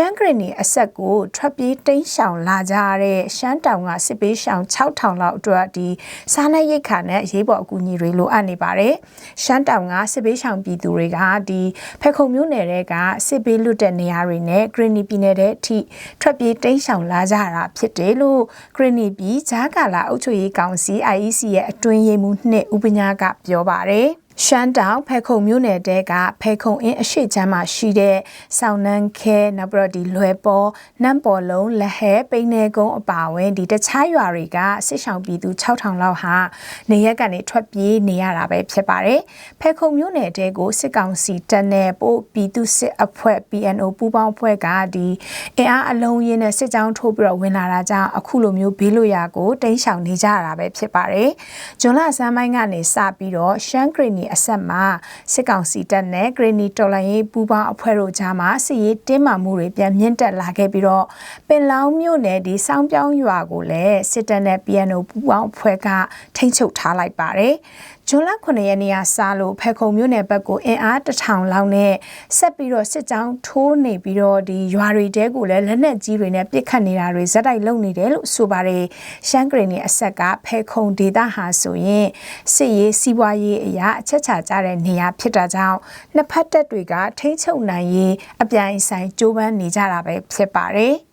ရှမ်းဂရနီအဆက်ကိုထွက်ပြေးတိမ်းရှောင်လာကြရတဲ့ရှမ်းတောင်ကစစ်ပေးရှောင်6000လောက်အတွက်ဒီစားနပ်ရိက္ခာနဲ့ရေးပေါ်အကူအညီတွေလိုအပ်နေပါတယ်။ရှမ်းတောင်ကစစ်ပေးရှောင်ပြည်သူတွေကဒီဖက်ခုံမျိုးနယ်တွေကစစ်ပေးလွတ်တဲ့နေရာတွေနဲ့ဂရနီပြည်နယ်တဲ့အထိထွက်ပြေးတိမ်းရှောင်လာကြတာဖြစ်တယ်လို့ဂရနီပြည်ဂျာကာလာအုပ်ချုပ်ရေးကောင်စီ IEC ရဲ့အတွင်းရေးမှူးနှစ်ဦးပညာကပြောပါတယ်။ ရှမ်းတောင်ဖဲခုံမြို့နယ်တဲကဖဲခုံအင်းအရှိချမ်းမှာရှိတဲ့ဆောင်းနှန်းခဲနောက်ပြီးတော့ဒီလွယ်ပေါ်နမ်ပေါ်လုံးလက်ဟဲပိန်းနေကုန်းအပါအဝင်ဒီတခြားရွာတွေကစစ်ဆောင်ပြည်သူ6000လောက်ဟာနေရက်ကနေထွက်ပြေးနေရတာပဲဖြစ်ပါတယ်ဖဲခုံမြို့နယ်တဲကိုစစ်ကောင်စီတပ်နဲ့ပို့ပြည်သူစစ်အဖွဲ့ PNO ပူးပေါင်းအဖွဲ့ကဒီအင်အားအလုံးရင်းနဲ့စစ်ကြောင်းထိုးပြီးတော့ဝင်လာတာကြောင့်အခုလိုမျိုးဘေးလွတ်ရာကိုတိမ်းရှောင်နေကြရတာပဲဖြစ်ပါတယ်ဂျွန်လဆန်းပိုင်းကနေစပြီးတော့ရှမ်းဂရီနီအဆက်မှာစစ်ကောင်စီတပ်နဲ့ဂရနီတော်လိုင်းရေးပူးပေါင်းအဖွဲ့တို့ကြားမှာစစ်ရေးတင်းမာမှုတွေပြန်မြင့်တက်လာခဲ့ပြီးတော့ပင်လောင်းမြို့နယ်ဒီစောင်းပြောင်းရွာကိုလည်းစစ်တပ်နဲ့ PNO ပူးပေါင်းအဖွဲ့ကထိန်းချုပ်ထားလိုက်ပါတယ်။ ဂျွန်လ9ရက်နေ့ကစလို့ဖဲခုံမြို့နယ်ဘက်ကိုအင်အားတထောင်လောက်နဲ့ဆက်ပြီးတော့စစ်ကြောင်းထိုးနေပြီးတော့ဒီရွာတွေတဲကိုလည်းလက်နက်ကြီးတွေနဲ့ပစ်ခတ်နေတာတွေဇက်တိုက်လုပ်နေတယ်လို့ဆိုပါတယ်။ရှမ်းဂရနီအဆက်ကဖဲခုံဒေသဟာဆိုရင်စစ်ရေးစီးပွားရေးအရာအချက်ချာကြတဲ့နေရာဖြစ်တာကြောင့်နှစ်ဖက်တပ်တွေကထိန်းချုပ်နိုင်ရေးအပြိုင်ဆိုင်ကြိုးပမ်းနေကြတာပဲဖြစ်ပါတယ်။